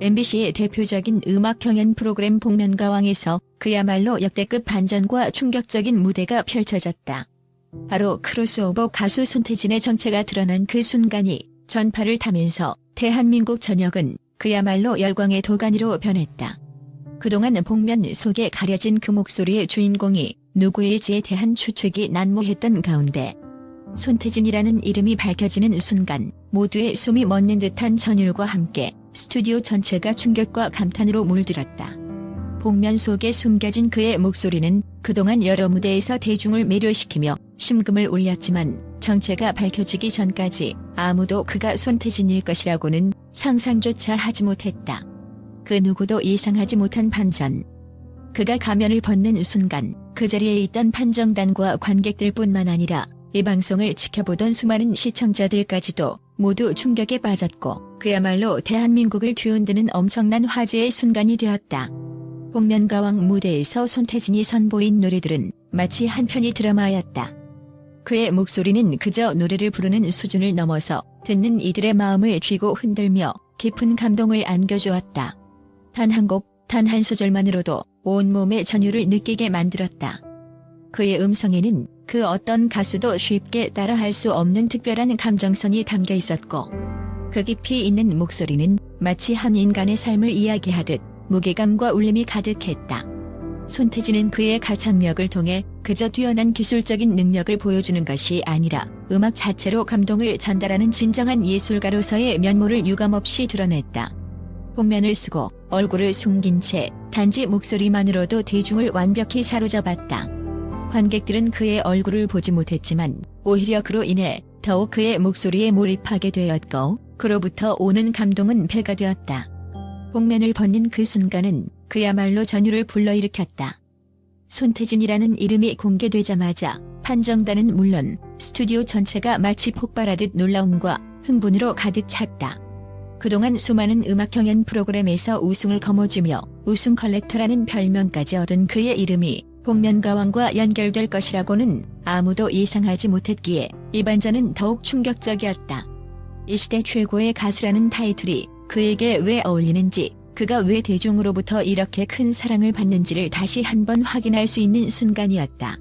MBC의 대표적인 음악 경연 프로그램 복면가왕에서 그야말로 역대급 반전과 충격적인 무대가 펼쳐졌다. 바로 크로스오버 가수 손태진의 정체가 드러난 그 순간이 전파를 타면서 대한민국 전역은 그야말로 열광의 도가니로 변했다. 그동안 복면 속에 가려진 그 목소리의 주인공이 누구일지에 대한 추측이 난무했던 가운데 손태진이라는 이름이 밝혀지는 순간 모두의 숨이 멎는 듯한 전율과 함께 스튜디오 전체가 충격과 감탄으로 물들었다. 복면 속에 숨겨진 그의 목소리는 그동안 여러 무대에서 대중을 매료시키며 심금을 울렸지만 정체가 밝혀지기 전까지 아무도 그가 손태진일 것이라고는 상상조차 하지 못했다. 그 누구도 예상하지 못한 반전. 그가 가면을 벗는 순간 그 자리에 있던 판정단과 관객들뿐만 아니라 이 방송을 지켜보던 수많은 시청자들까지도 모두 충격에 빠졌고 그야말로 대한민국을 뒤흔드는 엄청난 화제의 순간이 되었다. 복면가왕 무대에서 손태진이 선보인 노래들은 마치 한 편의 드라마였다. 그의 목소리는 그저 노래를 부르는 수준을 넘어서 듣는 이들의 마음을 쥐고 흔들며 깊은 감동을 안겨주었다. 단 한 곡, 단 한 소절만으로도 온몸의 전율을 느끼게 만들었다. 그의 음성에는 그 어떤 가수도 쉽게 따라할 수 없는 특별한 감정선이 담겨 있었고 그 깊이 있는 목소리는 마치 한 인간의 삶을 이야기하듯 무게감과 울림이 가득했다. 손태진은 그의 가창력을 통해 그저 뛰어난 기술적인 능력을 보여주는 것이 아니라 음악 자체로 감동을 전달하는 진정한 예술가로서의 면모를 유감없이 드러냈다. 복면을 쓰고 얼굴을 숨긴 채 단지 목소리만으로도 대중을 완벽히 사로잡았다. 관객들은 그의 얼굴을 보지 못했지만 오히려 그로 인해 더욱 그의 목소리에 몰입하게 되었고 그로부터 오는 감동은 배가 되었다. 복면을 벗는 그 순간은 그야말로 전율을 불러일으켰다. 손태진이라는 이름이 공개되자마자 판정단은 물론 스튜디오 전체가 마치 폭발하듯 놀라움과 흥분으로 가득 찼다. 그동안 수많은 음악 경연 프로그램에서 우승을 거머쥐며 우승 컬렉터라는 별명까지 얻은 그의 이름이 복면가왕과 연결될 것이라고는 아무도 예상하지 못했기에 이 반전은 더욱 충격적이었다. 이 시대 최고의 가수라는 타이틀이 그에게 왜 어울리는지 그가 왜 대중으로부터 이렇게 큰 사랑을 받는지를 다시 한번 확인할 수 있는 순간이었다.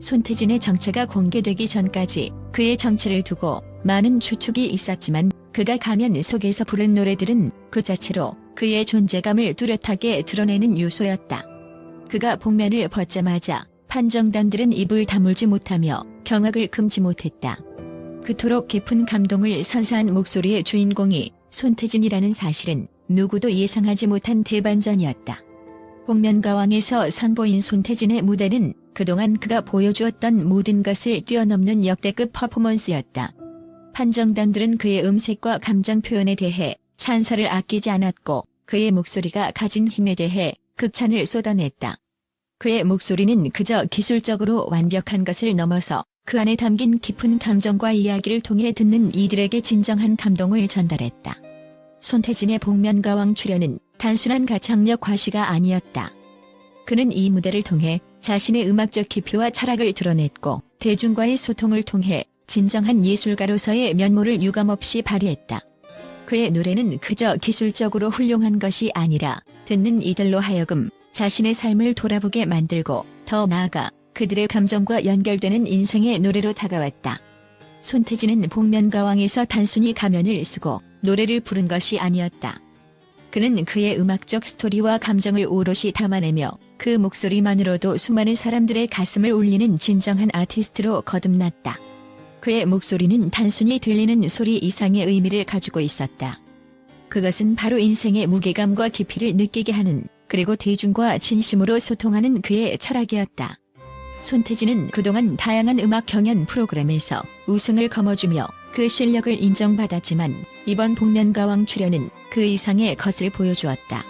손태진의 정체가 공개되기 전까지 그의 정체를 두고 많은 추측이 있었지만 그가 가면 속에서 부른 노래들은 그 자체로 그의 존재감을 뚜렷하게 드러내는 요소였다. 그가 복면을 벗자마자 판정단들은 입을 다물지 못하며 경악을 금치 못했다. 그토록 깊은 감동을 선사한 목소리의 주인공이 손태진이라는 사실은 누구도 예상하지 못한 대반전이었다. 복면가왕에서 선보인 손태진의 무대는 그동안 그가 보여주었던 모든 것을 뛰어넘는 역대급 퍼포먼스였다. 판정단들은 그의 음색과 감정 표현에 대해 찬사를 아끼지 않았고 그의 목소리가 가진 힘에 대해 극찬을 쏟아냈다. 그의 목소리는 그저 기술적으로 완벽한 것을 넘어서 그 안에 담긴 깊은 감정과 이야기를 통해 듣는 이들에게 진정한 감동을 전달했다. 손태진의 복면가왕 출연은 단순한 가창력 과시가 아니었다. 그는 이 무대를 통해 자신의 음악적 기표와 철학을 드러냈고 대중과의 소통을 통해 진정한 예술가로서의 면모를 유감없이 발휘했다. 그의 노래는 그저 기술적으로 훌륭한 것이 아니라 듣는 이들로 하여금 자신의 삶을 돌아보게 만들고 더 나아가 그들의 감정과 연결되는 인생의 노래로 다가왔다. 손태진은 복면가왕에서 단순히 가면을 쓰고 노래를 부른 것이 아니었다. 그는 그의 음악적 스토리와 감정을 오롯이 담아내며 그 목소리만으로도 수많은 사람들의 가슴을 울리는 진정한 아티스트로 거듭났다. 그의 목소리는 단순히 들리는 소리 이상의 의미를 가지고 있었다. 그것은 바로 인생의 무게감과 깊이를 느끼게 하는 그리고 대중과 진심으로 소통하는 그의 철학이었다. 손태진은 그동안 다양한 음악 경연 프로그램에서 우승을 거머쥐며 그 실력을 인정받았지만 이번 복면가왕 출연은 그 이상의 것을 보여주었다.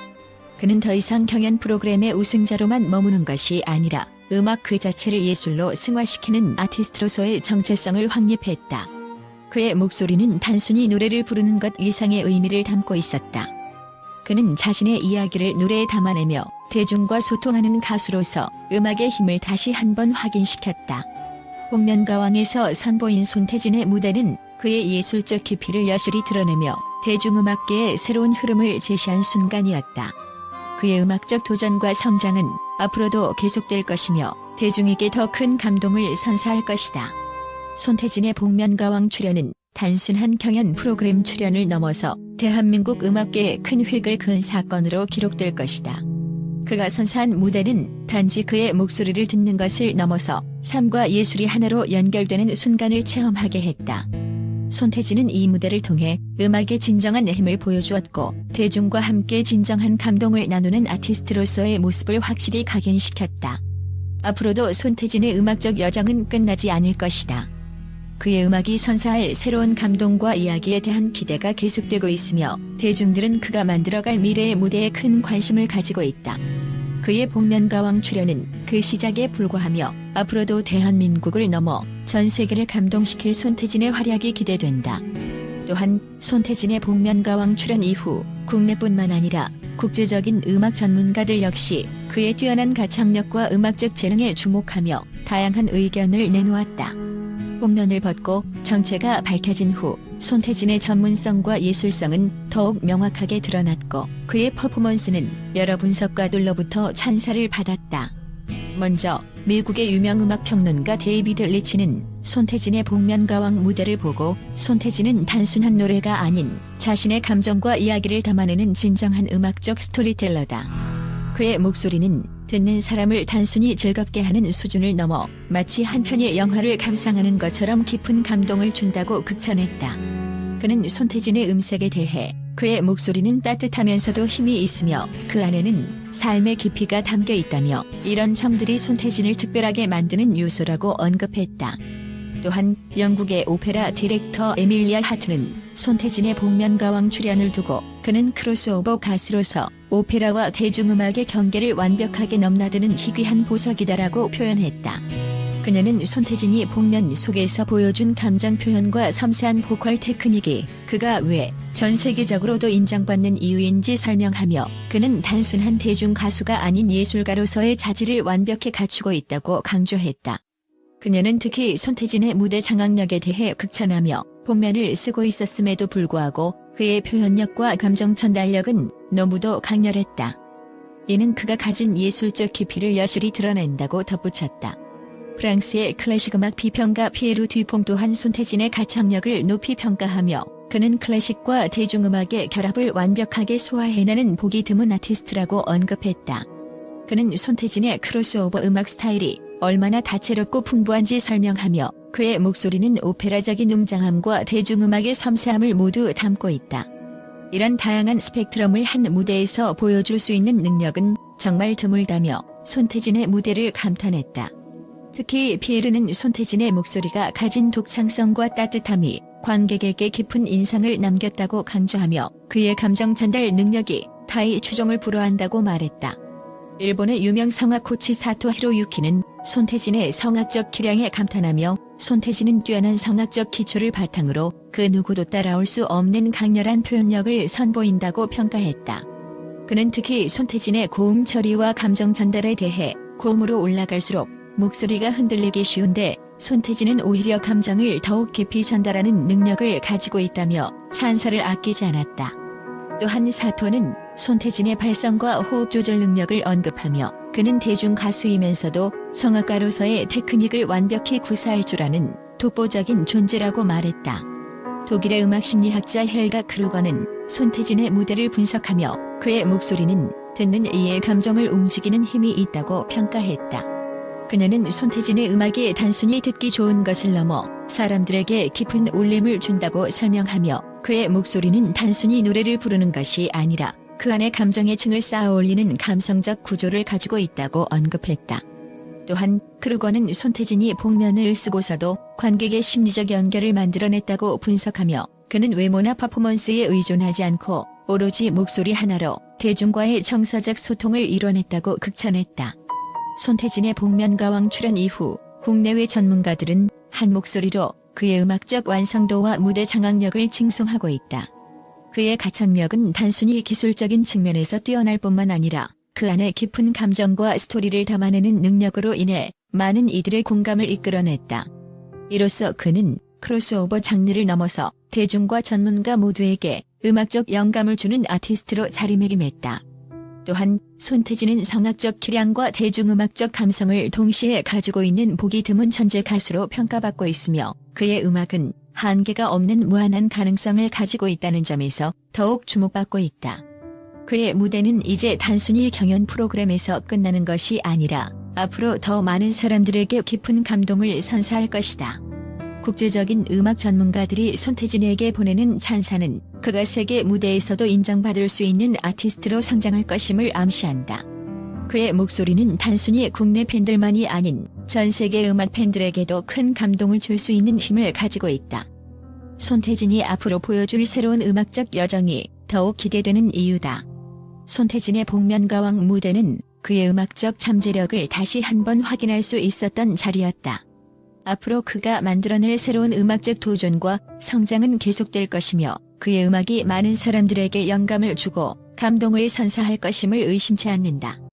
그는 더 이상 경연 프로그램의 우승자로만 머무는 것이 아니라 음악 그 자체를 예술로 승화시키는 아티스트로서의 정체성을 확립했다. 그의 목소리는 단순히 노래를 부르는 것 이상의 의미를 담고 있었다. 그는 자신의 이야기를 노래에 담아내며 대중과 소통하는 가수로서 음악의 힘을 다시 한번 확인시켰다. 복면가왕에서 선보인 손태진의 무대는 그의 예술적 깊이를 여실히 드러내며 대중음악계의 새로운 흐름을 제시한 순간이었다. 그의 음악적 도전과 성장은 앞으로도 계속될 것이며 대중에게 더 큰 감동을 선사할 것이다. 손태진의 복면가왕 출연은 단순한 경연 프로그램 출연을 넘어서 대한민국 음악계에 큰 획을 그은 사건으로 기록될 것이다. 그가 선사한 무대는 단지 그의 목소리를 듣는 것을 넘어서 삶과 예술이 하나로 연결되는 순간을 체험하게 했다. 손태진은 이 무대를 통해 음악의 진정한 힘을 보여주었고 대중과 함께 진정한 감동을 나누는 아티스트로서의 모습을 확실히 각인시켰다. 앞으로도 손태진의 음악적 여정은 끝나지 않을 것이다. 그의 음악이 선사할 새로운 감동과 이야기에 대한 기대가 계속되고 있으며 대중들은 그가 만들어갈 미래의 무대에 큰 관심을 가지고 있다. 그의 복면가왕 출연은 그 시작에 불과하며 앞으로도 대한민국을 넘어 전 세계를 감동시킬 손태진의 활약이 기대된다. 또한 손태진의 복면가왕 출연 이후 국내뿐만 아니라 국제적인 음악 전문가들 역시 그의 뛰어난 가창력과 음악적 재능에 주목하며 다양한 의견을 내놓았다. 복면을 벗고 정체가 밝혀진 후 손태진의 전문성과 예술성은 더욱 명확하게 드러났고 그의 퍼포먼스는 여러 분석가들로부터 찬사를 받았다. 먼저 미국의 유명 음악 평론가 데이비드 리치는 손태진의 복면가왕 무대를 보고 손태진은 단순한 노래가 아닌 자신의 감정과 이야기를 담아내는 진정한 음악적 스토리텔러다. 그의 목소리는 듣는 사람을 단순히 즐겁게 하는 수준을 넘어 마치 한 편의 영화를 감상하는 것처럼 깊은 감동을 준다고 극찬했다. 그는 손태진의 음색에 대해 그의 목소리는 따뜻하면서도 힘이 있으며 그 안에는 삶의 깊이가 담겨 있다며 이런 점들이 손태진을 특별하게 만드는 요소라고 언급했다. 또한 영국의 오페라 디렉터 에밀리아 하트는 손태진의 복면가왕 출연을 두고 그는 크로스오버 가수로서 오페라와 대중음악의 경계를 완벽하게 넘나드는 희귀한 보석이다라고 표현했다. 그녀는 손태진이 복면 속에서 보여준 감정 표현과 섬세한 보컬 테크닉이 그가 왜 전 세계적으로도 인정받는 이유인지 설명하며 그는 단순한 대중 가수가 아닌 예술가로서의 자질을 완벽히 갖추고 있다고 강조했다. 그녀는 특히 손태진의 무대 장악력에 대해 극찬하며 복면을 쓰고 있었음에도 불구하고 그의 표현력과 감정 전달력은 너무도 강렬했다. 이는 그가 가진 예술적 깊이를 여실히 드러낸다고 덧붙였다. 프랑스의 클래식 음악 비평가 피에르 듀퐁 또한 손태진의 가창력을 높이 평가하며 그는 클래식과 대중음악의 결합을 완벽하게 소화해내는 보기 드문 아티스트라고 언급했다. 그는 손태진의 크로스오버 음악 스타일이 얼마나 다채롭고 풍부한지 설명하며 그의 목소리는 오페라적인 웅장함과 대중음악의 섬세함을 모두 담고 있다. 이런 다양한 스펙트럼을 한 무대에서 보여줄 수 있는 능력은 정말 드물다며 손태진의 무대를 감탄했다. 특히 피에르는 손태진의 목소리가 가진 독창성과 따뜻함이 관객에게 깊은 인상을 남겼다고 강조하며 그의 감정 전달 능력이 타이 추종을 불허한다고 말했다. 일본의 유명 성악 코치 사토 히로유키는 손태진의 성악적 기량에 감탄하며 손태진은 뛰어난 성악적 기초를 바탕으로 그 누구도 따라올 수 없는 강렬한 표현력을 선보인다고 평가했다. 그는 특히 손태진의 고음 처리와 감정 전달에 대해 고음으로 올라갈수록 목소리가 흔들리기 쉬운데 손태진은 오히려 감정을 더욱 깊이 전달하는 능력을 가지고 있다며 찬사를 아끼지 않았다. 또한 사토는 손태진의 발성과 호흡 조절 능력을 언급하며 그는 대중 가수이면서도 성악가로서의 테크닉을 완벽히 구사할 줄 아는 독보적인 존재라고 말했다. 독일의 음악 심리학자 헬가 크루거는 손태진의 무대를 분석하며 그의 목소리는 듣는 이의 감정을 움직이는 힘이 있다고 평가했다. 그녀는 손태진의 음악이 단순히 듣기 좋은 것을 넘어 사람들에게 깊은 울림을 준다고 설명하며 그의 목소리는 단순히 노래를 부르는 것이 아니라 그 안에 감정의 층을 쌓아 올리는 감성적 구조를 가지고 있다고 언급했다. 또한 크루거는 손태진이 복면을 쓰고서도 관객의 심리적 연결을 만들어냈다고 분석하며 그는 외모나 퍼포먼스에 의존하지 않고 오로지 목소리 하나로 대중과의 정서적 소통을 이뤄냈다고 극찬했다. 손태진의 복면가왕 출연 이후 국내외 전문가들은 한 목소리로 그의 음악적 완성도와 무대 장악력을 칭송하고 있다. 그의 가창력은 단순히 기술적인 측면에서 뛰어날 뿐만 아니라 그 안에 깊은 감정과 스토리를 담아내는 능력으로 인해 많은 이들의 공감을 이끌어냈다. 이로써 그는 크로스오버 장르를 넘어서 대중과 전문가 모두에게 음악적 영감을 주는 아티스트로 자리매김했다. 또한 손태진은 성악적 기량과 대중음악적 감성을 동시에 가지고 있는 보기 드문 천재 가수로 평가받고 있으며 그의 음악은 한계가 없는 무한한 가능성을 가지고 있다는 점에서 더욱 주목받고 있다. 그의 무대는 이제 단순히 경연 프로그램에서 끝나는 것이 아니라 앞으로 더 많은 사람들에게 깊은 감동을 선사할 것이다. 국제적인 음악 전문가들이 손태진에게 보내는 찬사는 그가 세계 무대에서도 인정받을 수 있는 아티스트로 성장할 것임을 암시한다. 그의 목소리는 단순히 국내 팬들만이 아닌 전 세계 음악 팬들에게도 큰 감동을 줄 수 있는 힘을 가지고 있다. 손태진이 앞으로 보여줄 새로운 음악적 여정이 더욱 기대되는 이유다. 손태진의 복면가왕 무대는 그의 음악적 잠재력을 다시 한번 확인할 수 있었던 자리였다. 앞으로 그가 만들어낼 새로운 음악적 도전과 성장은 계속될 것이며 그의 음악이 많은 사람들에게 영감을 주고 감동을 선사할 것임을 의심치 않는다.